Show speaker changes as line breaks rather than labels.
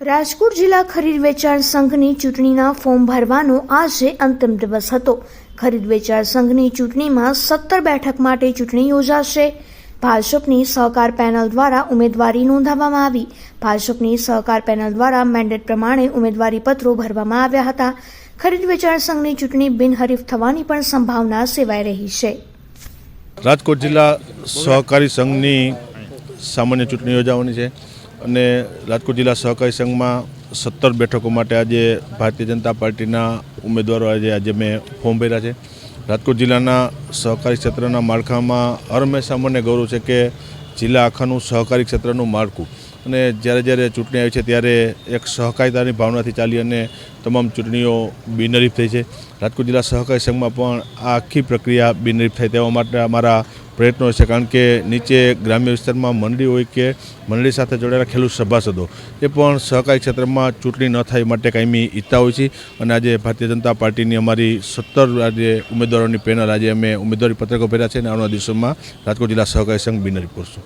રાજકોટ જિલ્લા ખરીદ વેચાણ સંઘની ચૂંટણીના ફોર્મ ભરવાનો આજે અંતિમ દિવસ હતો. ખરીદ વેચાણ સંઘની ચૂંટણીમાં સત્તર બેઠક માટે ચૂંટણી યોજાશે. ભાજપની સહકાર પેનલ દ્વારા ઉમેદવારી નોંધાવવામાં આવી. ભાજપની સહકાર પેનલ દ્વારા મેન્ડેટ પ્રમાણે ઉમેદવારી પત્રો ભરવામાં આવ્યા હતા. ખરીદ વેચાણ સંઘની ચૂંટણી બિનહરીફ થવાની પણ સંભાવના સેવાઈ રહી છે.
રાજકોટ જિલ્લા સહકારી સંઘની સામાન્ય ચૂંટણી યોજાવાની છે. અને રાજકોટ જિલ્લા સહકારી સંઘમાં સત્તર બેઠકો માટે આજે ભારતીય જનતા પાર્ટીના ઉમેદવારો આજે આજે મેં ફોર્મ ભર્યા છે. રાજકોટ જિલ્લાના સહકારી ક્ષેત્રના માળખામાં હંમેશા મને ગૌરવ છે કે જિલ્લા આખાનું સહકારી ક્ષેત્રનું માળખું. અને જ્યારે જ્યારે ચૂંટણી આવી છે ત્યારે એક સહકારિતાની ભાવનાથી ચાલી અને તમામ ચૂંટણીઓ બિનરીફ થઈ છે. રાજકોટ જિલ્લા સહકારી સંઘમાં પણ આ આખી પ્રક્રિયા બિનરીફ થાય તેવા માટે અમારા પ્રયત્નો છે, કારણ કે નીચે ગ્રામ્ય વિસ્તારમાં મંડળી હોય કે મંડળી સાથે જોડાયેલા ખેડૂત સભાસદો, એ પણ સહકારી ક્ષેત્રમાં ચૂંટણી ન થાય માટે કાયમી ઈચ્છતા હોય છે. અને આજે ભારતીય જનતા પાર્ટીની અમારી સત્તર આજે ઉમેદવારોની પેનલ, આજે અમે ઉમેદવારી પત્રકો ભર્યા છે અને આવનારા દિવસોમાં રાજકોટ જિલ્લા સહકારી સંઘ બિનરી કરશું